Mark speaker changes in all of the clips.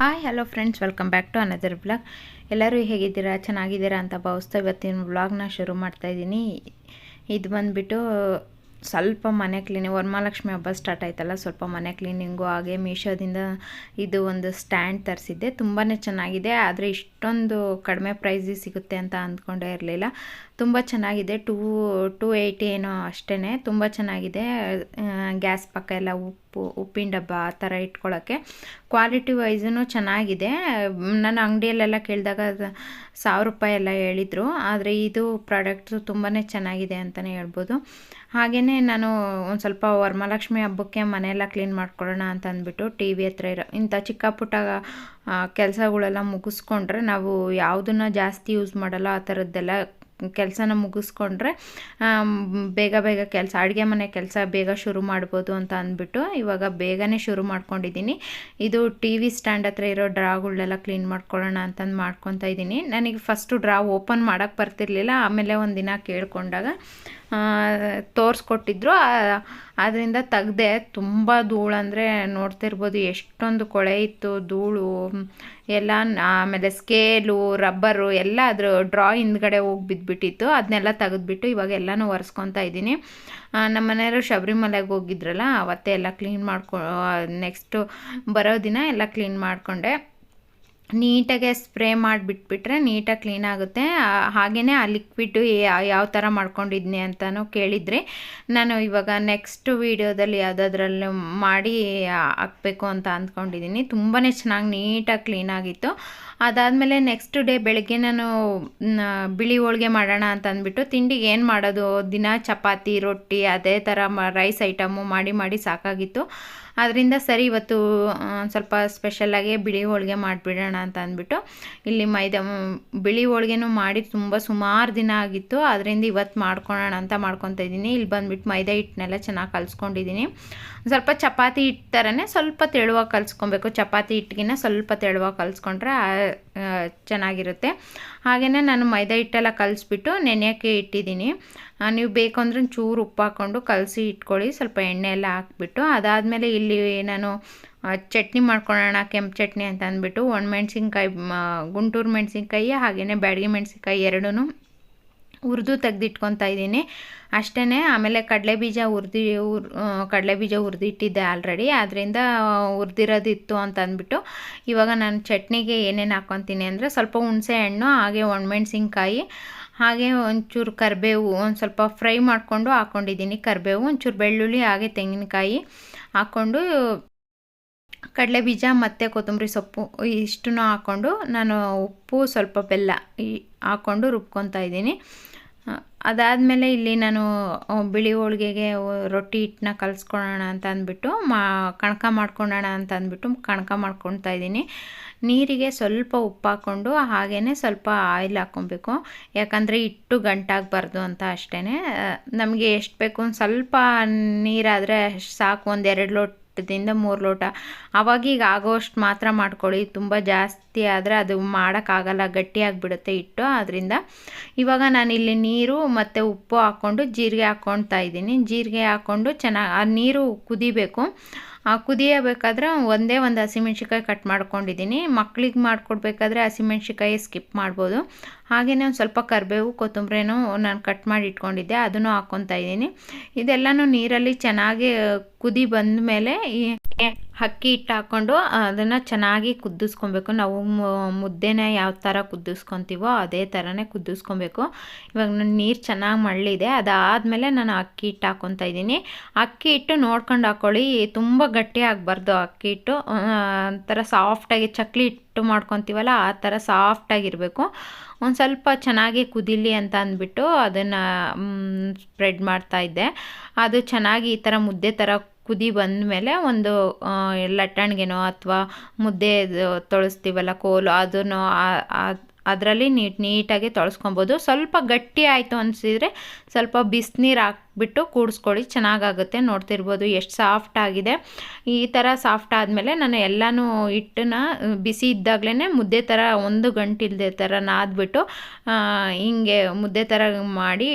Speaker 1: Hi hello friends welcome back to another blog ಎಲ್ಲರೂ ಹೇಗಿದ್ದೀರಾ? ಚೆನ್ನಾಗಿದ್ದೀರಾ ಅಂತ ಭಾವಿಸ್ತಾ ಇವತ್ತಿನ ಬ್ಲಾಗ್ನ ಶುರು ಮಾಡ್ತಾ ಇದ್ದೀನಿ. ಇದು ಬಂದುಬಿಟ್ಟು ಸ್ವಲ್ಪ ಮನೆ ಕ್ಲೀನಿಂಗ್ ವರಮಹಾಲಕ್ಷ್ಮಿ ಹಬ್ಬ ಸ್ಟಾರ್ಟ್ ಆಯ್ತಲ್ಲ, ಸ್ವಲ್ಪ ಮನೆ ಕ್ಲೀನಿಂಗು ಹಾಗೆ ಮೀಶೋದಿಂದ ಇದು ಒಂದು ಸ್ಟ್ಯಾಂಡ್ ತರಿಸಿದ್ದೆ. ತುಂಬಾ ಚೆನ್ನಾಗಿದೆ, ಆದರೆ ಇಷ್ಟೊಂದು ಕಡಿಮೆ ಪ್ರೈಸಿಗೆ ಸಿಗುತ್ತೆ ಅಂತ ಅಂದ್ಕೊಂಡೇ ಇರಲಿಲ್ಲ. ತುಂಬ ಚೆನ್ನಾಗಿದೆ. ಟೂ ಟೂ ಏಯ್ಟಿ ಏನೋ ಅಷ್ಟೇ ತುಂಬ ಚೆನ್ನಾಗಿದೆ. ಗ್ಯಾಸ್ ಪಕ್ಕ ಎಲ್ಲ ಉಪ್ಪು, ಉಪ್ಪಿನ ಡಬ್ಬ ಆ ಥರ ಇಟ್ಕೊಳ್ಳೋಕ್ಕೆ. ಕ್ವಾಲಿಟಿ ವೈಸೂ ಚೆನ್ನಾಗಿದೆ. ನಾನು ಅಂಗಡಿಯಲ್ಲೆಲ್ಲ ಕೇಳಿದಾಗ ಸಾವಿರ ರೂಪಾಯಿ ಎಲ್ಲ ಹೇಳಿದರು. ಆದರೆ ಇದು ಪ್ರಾಡಕ್ಟ್ ತುಂಬಾ ಚೆನ್ನಾಗಿದೆ ಅಂತಲೇ ಹೇಳ್ಬೋದು. ಹಾಗೆಯೇ ನಾನು ಒಂದು ಸ್ವಲ್ಪ ವರಮಹಾಲಕ್ಷ್ಮಿ ಹಬ್ಬಕ್ಕೆ ಮನೆಯೆಲ್ಲ ಕ್ಲೀನ್ ಮಾಡ್ಕೊಳ್ಳೋಣ ಅಂತ ಅಂದ್ಬಿಟ್ಟು ಟಿ ವಿ ಹತ್ರ ಇರೋ, ಇಂಥ ಚಿಕ್ಕ ಪುಟ್ಟ ಕೆಲಸಗಳೆಲ್ಲ ಮುಗಿಸ್ಕೊಂಡ್ರೆ ನಾವು ಯಾವುದನ್ನು ಜಾಸ್ತಿ ಯೂಸ್ ಮಾಡಲ್ಲ ಆ ಥರದ್ದೆಲ್ಲ ಕೆಲಸನ ಮುಗಿಸ್ಕೊಂಡ್ರೆ ಬೇಗ ಬೇಗ ಕೆಲಸ, ಅಡುಗೆ ಮನೆ ಕೆಲಸ ಬೇಗ ಶುರು ಮಾಡ್ಬೋದು ಅಂತ ಅಂದ್ಬಿಟ್ಟು ಇವಾಗ ಬೇಗನೆ ಶುರು ಮಾಡ್ಕೊಂಡಿದ್ದೀನಿ. ಇದು ಟಿ ವಿ ಸ್ಟ್ಯಾಂಡ್ ಹತ್ರ ಇರೋ ಡ್ರಾಗಳ್ನೆಲ್ಲ ಕ್ಲೀನ್ ಮಾಡ್ಕೊಳ್ಳೋಣ ಅಂತಂದು ಮಾಡ್ಕೊತಾ ಇದ್ದೀನಿ. ನನಗೆ ಫಸ್ಟು ಡ್ರಾ ಓಪನ್ ಮಾಡೋಕ್ಕೆ ಬರ್ತಿರ್ಲಿಲ್ಲ, ಆಮೇಲೆ ಒಂದಿನ ಕೇಳ್ಕೊಂಡಾಗ ತೋರಿಸ್ಕೊಟ್ಟಿದ್ರು. ಅದರಿಂದ ತೆಗ್ದೆ ತುಂಬ ಧೂಳು ಅಂದರೆ ನೋಡ್ತಿರ್ಬೋದು ಎಷ್ಟೊಂದು ಕೊಳೆ ಇತ್ತು, ಧೂಳು, ಎಲ್ಲ ಆಮೇಲೆ ಸ್ಕೇಲು, ರಬ್ಬರು ಎಲ್ಲ ಅದ್ರ ಡ್ರಾ ಹಿಂದ್ಗಡೆ ಹೋಗಿ ಬಿದ್ದುಬಿಟ್ಟಿತ್ತು ಅದನ್ನೆಲ್ಲ ತೆಗೆದ್ಬಿಟ್ಟು ಇವಾಗ ಎಲ್ಲನೂ ಒರೆಸ್ಕೊತಾ ಇದ್ದೀನಿ. ನಮ್ಮ ಮನೆಯವರು ಶಬರಿಮಲೆಗೆ ಹೋಗಿದ್ರಲ್ಲ, ಅವತ್ತೇ ಎಲ್ಲ ಕ್ಲೀನ್ ಮಾಡ್ಕೊ ನೆಕ್ಸ್ಟು ಬರೋ ದಿನ ಎಲ್ಲ ಕ್ಲೀನ್ ಮಾಡಿಕೊಂಡೆ. ನೀಟಾಗೆ ಸ್ಪ್ರೇ ಮಾಡಿಬಿಟ್ಬಿಟ್ರೆ ನೀಟಾಗಿ ಕ್ಲೀನ್ ಆಗುತ್ತೆ. ಹಾಗೆಯೇ ಆ ಲಿಕ್ವಿಡ್ಡು ಯಾವ ಥರ ಮಾಡ್ಕೊಂಡಿದ್ನಿ ಅಂತಲೂ ಕೇಳಿದ್ರಿ ನಾನು ಇವಾಗ ನೆಕ್ಸ್ಟ್ ವೀಡಿಯೋದಲ್ಲಿ ಯಾವುದಾದ್ರಲ್ಲೂ ಮಾಡಿ ಹಾಕಬೇಕು ಅಂತ ಅಂದ್ಕೊಂಡಿದ್ದೀನಿ. ತುಂಬಾ ಚೆನ್ನಾಗಿ ನೀಟಾಗಿ ಕ್ಲೀನಾಗಿತ್ತು ಅದಾದಮೇಲೆ ನೆಕ್ಸ್ಟ್ ಡೇ ಬೆಳಗ್ಗೆ ನಾನು ಬಿಳಿ ಹೋಳಿಗೆ ಮಾಡೋಣ ಅಂತ ಅಂದ್ಬಿಟ್ಟು ತಿಂಡಿಗೆ ಏನು ಮಾಡೋದು? ದಿನ ಚಪಾತಿ, ರೊಟ್ಟಿ, ಅದೇ ಥರ ಮ ರೈಸ್ ಐಟಮು ಮಾಡಿ ಮಾಡಿ ಸಾಕಾಗಿತ್ತು. ಅದರಿಂದ ಸರಿ ಇವತ್ತು ಸ್ವಲ್ಪ ಸ್ಪೆಷಲಾಗಿ ಬಿಳಿ ಹೋಳಿಗೆ ಮಾಡಿಬಿಡೋಣ ಅಂತ ಅಂದ್ಬಿಟ್ಟು ಇಲ್ಲಿ ಮೈದಾ, ಬಿಳಿ ಹೋಳಿಗೆನೂ ಮಾಡಿ ತುಂಬ ಸುಮಾರು ದಿನ ಆಗಿತ್ತು. ಅದರಿಂದ ಇವತ್ತು ಮಾಡ್ಕೊಳ್ಳೋಣ ಅಂತ ಮಾಡ್ಕೊತಾ ಇದ್ದೀನಿ. ಇಲ್ಲಿ ಬಂದುಬಿಟ್ಟು ಮೈದಾ ಹಿಟ್ಟನ್ನೆಲ್ಲ ಚೆನ್ನಾಗಿ ಕಲಿಸ್ಕೊಂಡಿದ್ದೀನಿ. ಸ್ವಲ್ಪ ಚಪಾತಿ ಹಿಟ್ಟು ಥರನೇ ಸ್ವಲ್ಪ ತೆಳುವಾಗಿ ಕಲಿಸ್ಕೊಬೇಕು. ಚಪಾತಿ ಹಿಟ್ಟಿಗಿನ ಸ್ವಲ್ಪ ತೆಳುವಾಗಿ ಕಲಿಸ್ಕೊಂಡ್ರೆ ಚೆನ್ನಾಗಿರುತ್ತೆ. ಹಾಗೆಯೇ ನಾನು ಮೈದಾ ಹಿಟ್ಟೆಲ್ಲ ಕಲಿಸ್ಬಿಟ್ಟು ನೆನೆಯೋಕ್ಕೆ ಇಟ್ಟಿದ್ದೀನಿ. ನೀವು ಬೇಕು ಅಂದ್ರೆ ಚೂರು ಉಪ್ಪು ಹಾಕ್ಕೊಂಡು ಕಲಸಿ ಇಟ್ಕೊಳ್ಳಿ. ಸ್ವಲ್ಪ ಎಣ್ಣೆ ಎಲ್ಲ ಹಾಕ್ಬಿಟ್ಟು ಅದಾದಮೇಲೆ ಇಲ್ಲಿ ನಾನು ಚಟ್ನಿ ಮಾಡ್ಕೊಳ್ಳೋಣ, ಕೆಂಪು ಚಟ್ನಿ ಅಂತ ಅಂದ್ಬಿಟ್ಟು ಒಣ ಮೆಣಸಿನ್ಕಾಯಿ ಗುಂಟೂರು ಮೆಣಸಿನ್ಕಾಯಿ ಹಾಗೆಯೇ ಬ್ಯಾಡಗಿ ಮೆಣಸಿನ್ಕಾಯಿ ಎರಡೂ ಹುರಿದು ತೆಗೆದಿಟ್ಕೊತಾ ಇದ್ದೀನಿ. ಅಷ್ಟೇ ಆಮೇಲೆ ಕಡಲೆ ಬೀಜ ಹುರಿದು, ಹುರ್ ಕಡಲೆ ಬೀಜ ಹುರಿದಿಟ್ಟಿದ್ದೆ ಆಲ್ರೆಡಿ ಅದರಿಂದ ಹುರಿದಿರೋದಿತ್ತು ಅಂತ ಅಂದ್ಬಿಟ್ಟು ಇವಾಗ ನಾನು ಚಟ್ನಿಗೆ ಏನೇನು ಹಾಕ್ಕೊತೀನಿ ಅಂದರೆ ಸ್ವಲ್ಪ ಹುಣಸೆ ಹಣ್ಣು, ಹಾಗೆ ಒಣಮೆಣ್ಸಿನ್ಕಾಯಿ, ಹಾಗೆ ಒಂಚೂರು ಕರಿಬೇವು, ಒಂದು ಸ್ವಲ್ಪ ಫ್ರೈ ಮಾಡಿಕೊಂಡು ಹಾಕ್ಕೊಂಡಿದ್ದೀನಿ ಕರಿಬೇವು, ಒಂಚೂರು ಬೆಳ್ಳುಳ್ಳಿ, ಹಾಗೆ ತೆಂಗಿನಕಾಯಿ ಹಾಕ್ಕೊಂಡು ಕಡಲೆ ಬೀಜ ಮತ್ತು ಕೊತ್ತಂಬರಿ ಸೊಪ್ಪು ಇಷ್ಟನ್ನು ಹಾಕ್ಕೊಂಡು ನಾನು ಉಪ್ಪು ಸ್ವಲ್ಪ ಬೆಲ್ಲ ಈ ಹಾಕ್ಕೊಂಡು ರುಬ್ಕೊತಾ ಇದ್ದೀನಿ. ಅದಾದಮೇಲೆ ಇಲ್ಲಿ ನಾನು ಬಿಳಿ ಹೋಳಿಗೆಗೆ ರೊಟ್ಟಿ ಹಿಟ್ಟನ್ನ ಕಲಿಸ್ಕೊಳೋಣ ಅಂತ ಅಂದ್ಬಿಟ್ಟು, ಮಾ, ಕಣಕ ಮಾಡ್ಕೊಳ್ಳೋಣ ಅಂತ ಅಂದ್ಬಿಟ್ಟು ಕಣಕ ಮಾಡ್ಕೊತಾ ಇದ್ದೀನಿ. ನೀರಿಗೆ ಸ್ವಲ್ಪ ಉಪ್ಪು ಹಾಕ್ಕೊಂಡು ಹಾಗೇ ಸ್ವಲ್ಪ ಆಯಿಲ್ ಹಾಕ್ಕೊಬೇಕು. ಯಾಕಂದರೆ ಹಿಟ್ಟು ಗಂಟಾಗಬಾರ್ದು ಅಂತ ಅಷ್ಟೇ ನಮಗೆ ಎಷ್ಟು ಬೇಕು ಒಂದು ಸ್ವಲ್ಪ ನೀರಾದರೆ ಸಾಕು, ಒಂದೆರಡು ಲೋಟ ಲೋಟದಿಂದ ಮೂರು ಲೋಟ. ಅವಾಗೀಗ ಆಗೋಷ್ಟು ಮಾತ್ರ ಮಾಡ್ಕೊಳ್ಳಿ. ತುಂಬ ಜಾಸ್ತಿ ಆದರೆ ಅದು ಮಾಡೋಕ್ಕಾಗಲ್ಲ ಗಟ್ಟಿಯಾಗಿಬಿಡುತ್ತೆ ಹಿಟ್ಟು. ಅದರಿಂದ ಇವಾಗ ನಾನಿಲ್ಲಿ ನೀರು ಮತ್ತು ಉಪ್ಪು ಹಾಕ್ಕೊಂಡು ಜೀರಿಗೆ ಹಾಕ್ಕೊಳ್ತಾ ಇದ್ದೀನಿ. ಜೀರಿಗೆ ಹಾಕ್ಕೊಂಡು ಚೆನ್ನಾಗಿ ಆ ನೀರು ಕುದಿಬೇಕು. ಆ ಕುದಿಯಬೇಕಾದ್ರೆ ಒಂದೇ ಒಂದು ಹಸಿಮೆಣ್ಸಿಕಾಯಿ ಕಟ್ ಮಾಡ್ಕೊಂಡಿದ್ದೀನಿ. ಮಕ್ಕಳಿಗೆ ಮಾಡಿಕೊಡ್ಬೇಕಾದ್ರೆ ಹಸಿಮೆಣ್ಸಿಕಾಯಿ ಸ್ಕಿಪ್ ಮಾಡ್ಬೋದು. ಹಾಗೆಯೇ ಒಂದು ಸ್ವಲ್ಪ ಕರಿಬೇವು, ಕೊತ್ತಂಬರಿನೂ ನಾನು ಕಟ್ ಮಾಡಿ ಇಟ್ಕೊಂಡಿದ್ದೆ, ಅದನ್ನು ಹಾಕ್ಕೊತಾ ಇದ್ದೀನಿ. ಇದೆಲ್ಲನೂ ನೀರಲ್ಲಿ ಚೆನ್ನಾಗಿ ಕುದಿ ಬಂದ ಮೇಲೆ ಈ ಅಕ್ಕಿ ಹಿಟ್ಟು ಹಾಕ್ಕೊಂಡು ಅದನ್ನು ಚೆನ್ನಾಗಿ ಕುದಿಸ್ಕೊಬೇಕು. ನಾವು ಮುದ್ದೆನ ಯಾವ ಥರ ಕುದಿಸ್ಕೊತೀವೋ ಅದೇ ಥರನೇ ಕುದಿಸ್ಕೊಬೇಕು. ಇವಾಗ ನನ್ನ ನೀರು ಚೆನ್ನಾಗಿ ಮಳ್ಳಿದೆ, ಅದಾದಮೇಲೆ ನಾನು ಅಕ್ಕಿ ಹಿಟ್ಟು ಹಾಕ್ಕೊತಾ ಇದ್ದೀನಿ. ಅಕ್ಕಿ ಹಿಟ್ಟು ನೋಡ್ಕೊಂಡು ಹಾಕ್ಕೊಳ್ಳಿ ತುಂಬ ಗಟ್ಟಿ ಆಗಬಾರ್ದು ಅಕ್ಕಿ ಹಿಟ್ಟು. ಒಂಥರ ಸಾಫ್ಟಾಗಿ ಚಕ್ಲಿ ಹಿಟ್ಟು ಮಾಡ್ಕೊತೀವಲ್ಲ ಆ ಥರ ಸಾಫ್ಟಾಗಿರಬೇಕು. ಒಂದು ಸ್ವಲ್ಪ ಚೆನ್ನಾಗಿ ಕುದಿಲಿ ಅಂತ ಅಂದ್ಬಿಟ್ಟು ಅದನ್ನು ಸ್ಪ್ರೆಡ್ ಮಾಡ್ತಾಯಿದ್ದೆ ಅದು ಚೆನ್ನಾಗಿ ಈ ಥರ ಮುದ್ದೆ ಥರ ಕುದಿ ಬಂದ ಮೇಲೆ ಒಂದು ಲಟ್ಟಣಿಗೆನೋ ಅಥವಾ ಮುದ್ದೆ ತೊಳಸ್ತೀವಲ್ಲ ಕೋಲು, ಅದನ್ನು ಅದರಲ್ಲಿ ನೀಟ್ ನೀಟಾಗಿ ತೊಳಸ್ಕೊಬೋದು. ಸ್ವಲ್ಪ ಗಟ್ಟಿ ಆಯಿತು ಅನಿಸಿದರೆ ಸ್ವಲ್ಪ ಬಿಸಿನೀರು ಹಾಕ್ಬಿಟ್ಟು ಕೂಡಿಸ್ಕೊಳ್ಳಿ. ಚೆನ್ನಾಗಾಗುತ್ತೆ. ನೋಡ್ತಿರ್ಬೋದು ಎಷ್ಟು ಸಾಫ್ಟ್ ಆಗಿದೆ. ಈ ಥರ ಸಾಫ್ಟ್ ಆದಮೇಲೆ ನಾನು ಎಲ್ಲನೂ ಹಿಟ್ಟನ್ನ ಬಿಸಿ ಇದ್ದಾಗಲೇ ಮುದ್ದೆ ಥರ ಒಂದು ಗಂಟಿಲ್ದೆ ಥರ ನಾದ್ಬಿಟ್ಟು ಹಿಂಗೆ ಮುದ್ದೆ ಥರ ಮಾಡಿ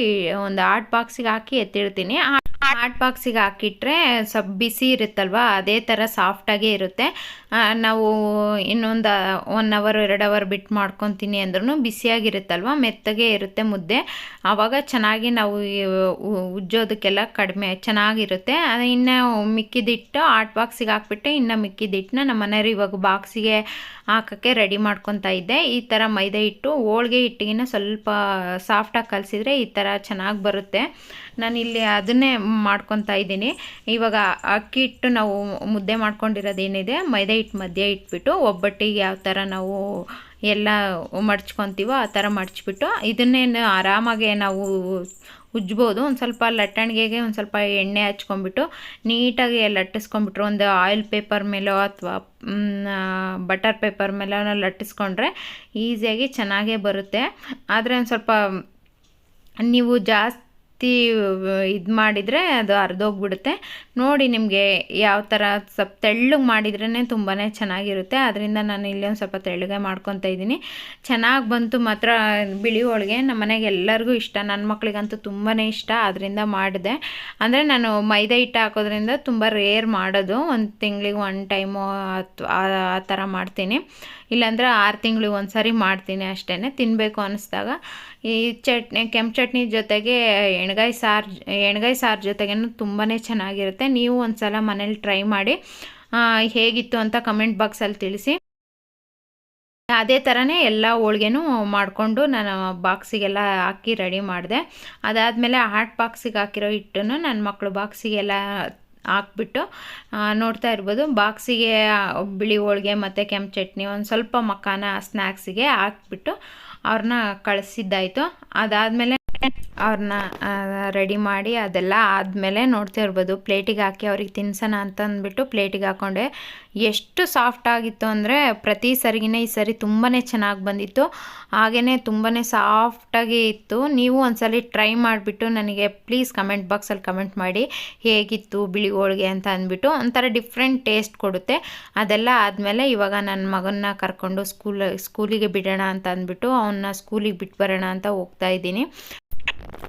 Speaker 1: ಒಂದು ಆಟ್ ಬಾಕ್ಸಿಗೆ ಹಾಕಿ ಎತ್ತಿಡ್ತೀನಿ. ಹಾಟ್ ಬಾಕ್ಸಿಗೆ ಹಾಕಿಟ್ರೆ ಸ್ವಲ್ಪ ಬಿಸಿ ಇರುತ್ತಲ್ವಾ? ಅದೇ ಥರ ಸಾಫ್ಟಾಗೇ ಇರುತ್ತೆ. ನಾವು ಇನ್ನೊಂದು ಒನ್ ಅವರ್ ಎರಡು ಅವರ್ ಬಿಟ್ಟು ಮಾಡ್ಕೊತೀನಿ ಅಂದ್ರೂ ಬಿಸಿಯಾಗಿರುತ್ತಲ್ವ? ಮೆತ್ತಗೆ ಇರುತ್ತೆ ಮುದ್ದೆ. ಆವಾಗ ಚೆನ್ನಾಗಿ ನಾವು ಉಜ್ಜೋದಕ್ಕೆಲ್ಲ ಕಡಿಮೆ, ಚೆನ್ನಾಗಿರುತ್ತೆ. ಇನ್ನು ಮಿಕ್ಕಿದಿಟ್ಟು ಹಾಟ್ ಬಾಕ್ಸಿಗೆ ಹಾಕ್ಬಿಟ್ಟು ಇನ್ನು ಮಿಕ್ಕಿದಿಟ್ಟನ್ನ ನಮ್ಮ ಮನೆಯವ್ರು ಇವಾಗ ಬಾಕ್ಸಿಗೆ ಹಾಕೋಕ್ಕೆ ರೆಡಿ ಮಾಡ್ಕೊತಾ ಇದ್ದೆ. ಈ ಥರ ಮೈದಾ ಹಿಟ್ಟು ಹೋಳ್ಗೆ ಹಿಟ್ಟಿಗಿನ ಸ್ವಲ್ಪ ಸಾಫ್ಟಾಗಿ ಕಲಸಿದ್ರೆ ಈ ಥರ ಚೆನ್ನಾಗಿ ಬರುತ್ತೆ. ನಾನಿಲ್ಲಿ ಅದನ್ನೇ ಮಾಡ್ಕೊತಾ ಇದ್ದೀನಿ. ಇವಾಗ ಅಕ್ಕಿ ಹಿಟ್ಟು ನಾವು ಮುದ್ದೆ ಮಾಡ್ಕೊಂಡಿರೋದೇನಿದೆ, ಮೈದಾ ಹಿಟ್ಟು ಮಧ್ಯೆ ಇಟ್ಬಿಟ್ಟು, ಒಬ್ಬಟ್ಟಿಗೆ ಯಾವ ಥರ ನಾವು ಎಲ್ಲ ಮಡ್ಚ್ಕೊತೀವೋ ಆ ಥರ ಮಡ್ಚ್ಬಿಟ್ಟು ಇದನ್ನೇನು ಆರಾಮಾಗೆ ನಾವು ಉಜ್ಬೋದು. ಒಂದು ಸ್ವಲ್ಪ ಲಟ್ಟಣಿಗೆಗೆ ಒಂದು ಸ್ವಲ್ಪ ಎಣ್ಣೆ ಹಚ್ಕೊಂಡ್ಬಿಟ್ಟು, ನೀಟಾಗಿ ಲಟ್ಟಿಸ್ಕೊಂಡ್ಬಿಟ್ರು, ಒಂದು ಆಯಿಲ್ ಪೇಪರ್ ಮೇಲೋ ಅಥವಾ ಬಟರ್ ಪೇಪರ್ ಮೇಲೋ ಲಟ್ಟಿಸ್ಕೊಂಡ್ರೆ ಈಸಿಯಾಗಿ ಚೆನ್ನಾಗೇ ಬರುತ್ತೆ. ಆದರೆ ಒಂದು ಸ್ವಲ್ಪ ನೀವು ಜಾಸ್ತಿ ಇದು ಮಾಡಿದರೆ ಅದು ಅರ್ಧೋಗ್ಬಿಡುತ್ತೆ ನೋಡಿ ನಿಮಗೆ ಯಾವ ಥರ ಸ್ವಲ್ಪ ತೆಳ್ಳಗೆ ಮಾಡಿದ್ರೇ ತುಂಬಾ ಚೆನ್ನಾಗಿರುತ್ತೆ. ಅದರಿಂದ ನಾನು ಇಲ್ಲಿ ಒಂದು ಸ್ವಲ್ಪ ತೆಳ್ಳಗೆ ಮಾಡ್ಕೊತಾ ಇದ್ದೀನಿ. ಚೆನ್ನಾಗಿ ಬಂತು ಮಾತ್ರ ಬಿಳಿ ಹೋಳಿಗೆ. ನಮ್ಮ ಮನೆಗೆ ಎಲ್ಲರಿಗೂ ಇಷ್ಟ. ನನ್ನ ಮಕ್ಕಳಿಗಂತೂ ತುಂಬಾ ಇಷ್ಟ. ಅದರಿಂದ ಮಾಡಿದೆ. ಅಂದರೆ ನಾನು ಮೈದಾ ಹಿಟ್ಟು ಹಾಕೋದ್ರಿಂದ ತುಂಬ ರೇರ್ ಮಾಡೋದು. ಒಂದು ತಿಂಗಳಿಗೆ ಒನ್ ಟೈಮು ಆ ಥರ ಮಾಡ್ತೀನಿ. ಇಲ್ಲಾಂದರೆ ಆರು ತಿಂಗಳಿಗೆ ಒಂದು ಸಾರಿ ಮಾಡ್ತೀನಿ ಅಷ್ಟೇ ತಿನ್ನಬೇಕು ಅನ್ನಿಸ್ದಾಗ ಈ ಚಟ್ನಿ, ಕೆಂಪು ಚಟ್ನಿ ಜೊತೆಗೆ ಎಣ್ಗಾಯಿ ಸಾರು ಎಣ್ಗಾಯಿ ಸಾರು ಜೊತೆಗೆ ತುಂಬಾ ಚೆನ್ನಾಗಿರುತ್ತೆ. ನೀವು ಒಂದು ಸಲ ಮನೇಲಿ ಟ್ರೈ ಮಾಡಿ ಹೇಗಿತ್ತು ಅಂತ ಕಮೆಂಟ್ ಬಾಕ್ಸಲ್ಲಿ ತಿಳಿಸಿ. ಅದೇ ಥರನೇ ಎಲ್ಲ ಹೋಳ್ಗೆನೂ ಮಾಡಿಕೊಂಡು ನಾನು ಬಾಕ್ಸಿಗೆಲ್ಲ ಹಾಕಿ ರೆಡಿ ಮಾಡಿದೆ. ಅದಾದಮೇಲೆ ಹಾಟ್ ಬಾಕ್ಸಿಗೆ ಹಾಕಿರೋ ಹಿಟ್ಟನ್ನು ನನ್ನ ಮಕ್ಕಳು ಬಾಕ್ಸಿಗೆಲ್ಲ ಹಾಕ್ಬಿಟ್ಟು ನೋಡ್ತಾ ಇರ್ಬೋದು. ಬಾಕ್ಸಿಗೆ ಬಿಳಿ ಹೋಳಿಗೆ ಮತ್ತು ಕೆಂಪು ಚಟ್ನಿ ಒಂದು ಸ್ವಲ್ಪ ಮಕ್ಕಾನ ಸ್ನ್ಯಾಕ್ಸಿಗೆ ಹಾಕ್ಬಿಟ್ಟು ಅವ್ರನ್ನ ಕಳಿಸಿದ್ದಾಯಿತು. ಅದಾದಮೇಲೆ ಅವ್ರನ್ನ ರೆಡಿ ಮಾಡಿ ಅದೆಲ್ಲ ಆದಮೇಲೆ ನೋಡ್ತಾ ಇರ್ಬೋದು. ಪ್ಲೇಟಿಗೆ ಹಾಕಿ ಅವ್ರಿಗೆ ತಿನ್ಸೋಣ ಅಂತ ಅಂದ್ಬಿಟ್ಟು ಪ್ಲೇಟಿಗೆ ಹಾಕ್ಕೊಂಡೆ ಎಷ್ಟು ಸಾಫ್ಟ್ ಆಗಿತ್ತು ಅಂದರೆ ಪ್ರತಿ ಸರಿಗಿನೇ ಈ ಸರಿ ತುಂಬಾ ಚೆನ್ನಾಗಿ ಬಂದಿತ್ತು. ಹಾಗೆಯೇ ತುಂಬಾ ಸಾಫ್ಟಾಗಿ ಇತ್ತು. ನೀವು ಒಂದ್ಸಲಿ ಟ್ರೈ ಮಾಡಿಬಿಟ್ಟು ನನಗೆ ಪ್ಲೀಸ್ ಕಮೆಂಟ್ ಬಾಕ್ಸಲ್ಲಿ ಕಮೆಂಟ್ ಮಾಡಿ. ಹೇಗಿತ್ತು ಬಿಳಿ ಹೋಳಿಗೆ ಅಂತ ಅಂದ್ಬಿಟ್ಟು ಒಂಥರ ಡಿಫ್ರೆಂಟ್ ಟೇಸ್ಟ್ ಕೊಡುತ್ತೆ. ಅದೆಲ್ಲ ಆದಮೇಲೆ ಇವಾಗ ನನ್ನ ಮಗನ್ನ ಕರ್ಕೊಂಡು ಸ್ಕೂಲ್, ಸ್ಕೂಲಿಗೆ ಬಿಡೋಣ ಅಂತ ಅಂದ್ಬಿಟ್ಟು ಅವನ್ನ ಸ್ಕೂಲಿಗೆ ಬಿಟ್ಟು ಬರೋಣ ಅಂತ ಹೋಗ್ತಾ ಇದ್ದೀನಿ.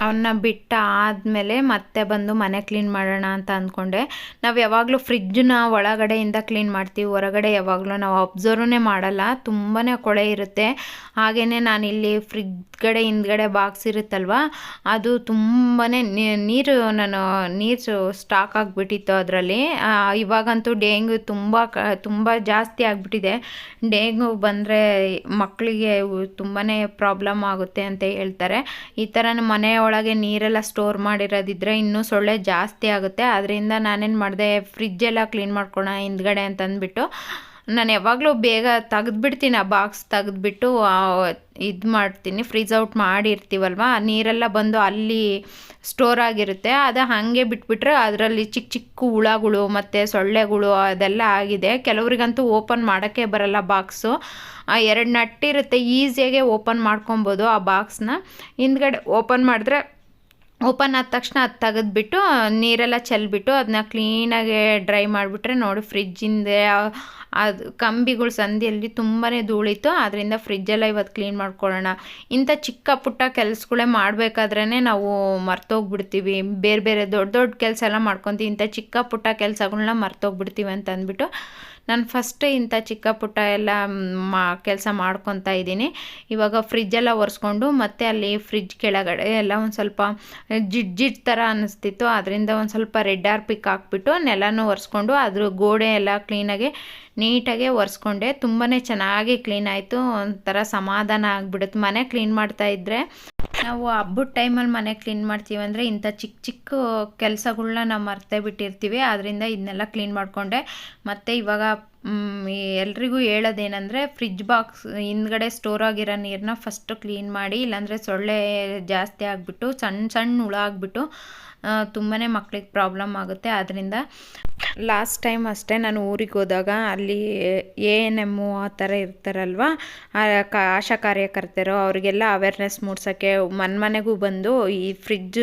Speaker 1: ಅವನ್ನ ಬಿಟ್ಟ ಆದಮೇಲೆ ಮತ್ತೆ ಬಂದು ಮನೆ ಕ್ಲೀನ್ ಮಾಡೋಣ ಅಂತ ಅಂದ್ಕೊಂಡೆ. ನಾವು ಯಾವಾಗಲೂ ಫ್ರಿಜ್ನ ಒಳಗಡೆಯಿಂದ ಕ್ಲೀನ್ ಮಾಡ್ತೀವಿ. ಹೊರಗಡೆ ಯಾವಾಗಲೂ ನಾವು ಅಬ್ಸರ್ವ್ನೇ ಮಾಡಲ್ಲ. ತುಂಬಾ ಕೊಳೆ ಇರುತ್ತೆ. ಹಾಗೆಯೇ ನಾನಿಲ್ಲಿ ಫ್ರಿಜ್ ಕಡೆ ಹಿಂದ್ಗಡೆ ಬಾಕ್ಸ್ ಇರುತ್ತಲ್ವ, ಅದು ತುಂಬಾ ನೀರು ನಾನು, ನೀರು ಸ್ಟಾಕ್ ಆಗಿಬಿಟ್ಟಿತ್ತು ಅದರಲ್ಲಿ. ಇವಾಗಂತೂ ಡೇಂಗ್ಯೂ ತುಂಬ ಕ, ತುಂಬ ಜಾಸ್ತಿ ಆಗಿಬಿಟ್ಟಿದೆ. ಡೆಂಗ್ಯೂ ಬಂದರೆ ಮಕ್ಕಳಿಗೆ ತುಂಬಾ ಪ್ರಾಬ್ಲಮ್ ಆಗುತ್ತೆ ಅಂತ ಹೇಳ್ತಾರೆ. ಈ ಥರ ನಮ್ಮ ಮನೆ ಒಳಗೆ ನೀರೆಲ್ಲ ಸ್ಟೋರ್ ಮಾಡಿರೋದಿದ್ರೆ ಇನ್ನೂ ಸೊಳ್ಳೆ ಜಾಸ್ತಿ ಆಗುತ್ತೆ. ಅದರಿಂದ ನಾನೇನು ಮಾಡಿದೆ ಫ್ರಿಜ್ ಎಲ್ಲ ಕ್ಲೀನ್ ಮಾಡ್ಕೊಳ ಹಿಂದ್ಗಡೆ ಅಂತ ಅಂದ್ಬಿಟ್ಟು ನಾನು ಯಾವಾಗಲೂ ಬೇಗ ತೆಗೆದ್ಬಿಡ್ತೀನಿ, ಆ ಬಾಕ್ಸ್ ತೆಗೆದ್ಬಿಟ್ಟು ಇದು ಮಾಡ್ತೀನಿ ಫ್ರೀಜ್ ಔಟ್ ಮಾಡಿರ್ತೀವಲ್ವ? ನೀರೆಲ್ಲ ಬಂದು ಅಲ್ಲಿ ಸ್ಟೋರ್ ಆಗಿರುತ್ತೆ. ಅದು ಹಾಗೆ ಬಿಟ್ಬಿಟ್ರೆ ಅದರಲ್ಲಿ ಚಿಕ್ಕ ಚಿಕ್ಕ ಹುಳಗಳು ಮತ್ತು ಸೊಳ್ಳೆಗಳು ಅದೆಲ್ಲ ಆಗಿದೆ. ಕೆಲವರಿಗಂತೂ ಓಪನ್ ಮಾಡೋಕ್ಕೆ ಬರಲ್ಲ ಬಾಕ್ಸು ಎರಡು ನಟ್ಟಿರುತ್ತೆ ಈಸಿಯಾಗೆ ಓಪನ್ ಮಾಡ್ಕೊಬೋದು ಆ ಬಾಕ್ಸ್ನ ಹಿಂದ್ಗಡೆ ಓಪನ್ ಮಾಡಿದ್ರೆ ಓಪನ್ ಆದ ತಕ್ಷಣ ಅದು ತೆಗೆದ್ಬಿಟ್ಟು ನೀರೆಲ್ಲ ಚೆಲ್ಬಿಟ್ಟು ಅದನ್ನ ಕ್ಲೀನಾಗಿ ಡ್ರೈ ಮಾಡಿಬಿಟ್ರೆ ನೋಡಿ ಫ್ರಿಜ್ಜಿಂದ ಅದು ಕಂಬಿಗಳು ಸಂದಿಯಲ್ಲಿ ತುಂಬಾ ಧೂಳಿತ್ತು. ಅದರಿಂದ ಫ್ರಿಜ್ಜೆಲ್ಲ ಇವತ್ತು ಕ್ಲೀನ್ ಮಾಡ್ಕೊಳ್ಳೋಣ. ಇಂಥ ಚಿಕ್ಕ ಪುಟ್ಟ ಕೆಲಸಗಳೇ ಮಾಡಬೇಕಾದ್ರೇ ನಾವು ಮರ್ತೋಗ್ಬಿಡ್ತೀವಿ. ಬೇರೆ ಬೇರೆ ದೊಡ್ಡ ದೊಡ್ಡ ಕೆಲಸ ಎಲ್ಲ ಮಾಡ್ಕೊತೀವಿ. ಇಂಥ ಚಿಕ್ಕ ಪುಟ್ಟ ಕೆಲಸಗಳನ್ನ ಮರ್ತೋಗ್ಬಿಡ್ತೀವಿ ಅಂತ ಅಂದ್ಬಿಟ್ಟು ನಾನು ಫಸ್ಟ್ ಇಂಥ ಚಿಕ್ಕ ಪುಟ್ಟ ಎಲ್ಲ, ಮಾ ಕೆಲಸ ಮಾಡ್ಕೊತಾ ಇದ್ದೀನಿ. ಇವಾಗ ಫ್ರಿಜ್ಜೆಲ್ಲ ಒರೆಸ್ಕೊಂಡು ಮತ್ತೆ ಅಲ್ಲಿ ಫ್ರಿಜ್ ಕೆಳಗಡೆ ಎಲ್ಲ ಒಂದು ಸ್ವಲ್ಪ ಜಿಡ್ ಜಿಡ್ ಥರ ಅನ್ನಿಸ್ತಿತ್ತು ಅದರಿಂದ ಒಂದು ಸ್ವಲ್ಪ ರೆಡ್ ಆರ್ ಪಿಕ್ ಹಾಕ್ಬಿಟ್ಟು ನೆಲನೂ ಒರೆಸ್ಕೊಂಡು ಅದ್ರ ಗೋಡೆ ಎಲ್ಲ ಕ್ಲೀನಾಗಿ ನೀಟಾಗೆ ಒರೆಸ್ಕೊಂಡೆ. ತುಂಬಾ ಚೆನ್ನಾಗಿ ಕ್ಲೀನ್ ಆಯಿತು. ಒಂಥರ ಸಮಾಧಾನ ಆಗಿಬಿಡುತ್ತೆ ಮನೆ ಕ್ಲೀನ್ ಮಾಡ್ತಾ ಇದ್ದರೆ ನಾವು ಹಬ್ಬದ ಟೈಮಲ್ಲಿ ಮನೆ ಕ್ಲೀನ್ ಮಾಡ್ತೀವಿ ಅಂದರೆ ಇಂಥ ಚಿಕ್ಕ ಚಿಕ್ಕ ಕೆಲಸಗಳನ್ನ ನಾವು ಮರ್ತೇ ಬಿಟ್ಟಿರ್ತೀವಿ. ಆದ್ದರಿಂದ ಇದನ್ನೆಲ್ಲ ಕ್ಲೀನ್ ಮಾಡಿಕೊಂಡೆ. ಮತ್ತು ಇವಾಗ ಎಲ್ರಿಗೂ ಹೇಳೋದೇನೆಂದರೆ ಫ್ರಿಜ್ ಬಾಕ್ಸ್ ಹಿಂದ್ಗಡೆ ಸ್ಟೋರ್ ಆಗಿರೋ ನೀರನ್ನ ಫಸ್ಟು ಕ್ಲೀನ್ ಮಾಡಿ, ಇಲ್ಲಾಂದರೆ ಸೊಳ್ಳೆ ಜಾಸ್ತಿ ಆಗಿಬಿಟ್ಟು ಸಣ್ಣ ಸಣ್ಣ ಹುಳ ಆಗಿಬಿಟ್ಟು ತುಂಬಾ ಮಕ್ಳಿಗೆ ಪ್ರಾಬ್ಲಮ್ ಆಗುತ್ತೆ. ಅದರಿಂದ ಲಾಸ್ಟ್ ಟೈಮ್ ಅಷ್ಟೇ ನಾನು ಊರಿಗೆ ಹೋದಾಗ ಅಲ್ಲಿ ಎ ಎನ್ ಎಮ್ಮು ಆ ಥರ ಇರ್ತಾರಲ್ವ? ಆಶಾ ಕಾರ್ಯಕರ್ತರು ಅವರಿಗೆಲ್ಲ ಅವೇರ್ನೆಸ್ ಮೂಡ್ಸೋಕ್ಕೆ ಮನೆ ಮನೆಗೂ ಬಂದು ಈ ಫ್ರಿಜ್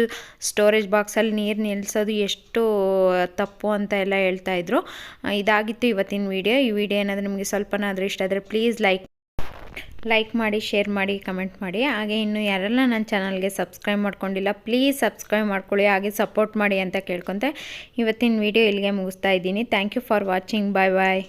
Speaker 1: ಸ್ಟೋರೇಜ್ ಬಾಕ್ಸಲ್ಲಿ ನೀರು ನಿಲ್ಲಿಸೋದು ಎಷ್ಟು ತಪ್ಪು ಅಂತ ಎಲ್ಲ ಹೇಳ್ತಾಯಿದ್ರು ಇದಾಗಿತ್ತು ಇವತ್ತಿನ ವಿಡಿಯೋ ಈ ವಿಡಿಯೋ ಏನಾದರೂ ನಿಮಗೆ ಸ್ವಲ್ಪನಾದರೂ ಇಷ್ಟ ಆದರೆ ಪ್ಲೀಸ್ ಲೈಕ್ ಲೈಕ್ ಮಾಡಿ ಶೇರ್ ಮಾಡಿ ಕಮೆಂಟ್ ಮಾಡಿ. ಹಾಗೆ ಇನ್ನು ಯಾರೆಲ್ಲ ನನ್ನ ಚಾನಲ್ಗೆ ಸಬ್ಸ್ಕ್ರೈಬ್ ಮಾಡ್ಕೊಂಡಿಲ್ಲ ಪ್ಲೀಸ್ ಸಬ್ಸ್ಕ್ರೈಬ್ ಮಾಡ್ಕೊಳ್ಳಿ, ಹಾಗೆ ಸಪೋರ್ಟ್ ಮಾಡಿ ಅಂತ ಕೇಳ್ಕೊತೆ. ಇವತ್ತಿನ ವಿಡಿಯೋ ಇಲ್ಲಿಗೆ ಮುಗಿಸ್ತಾ ಇದ್ದೀನಿ. Thank you for watching bye bye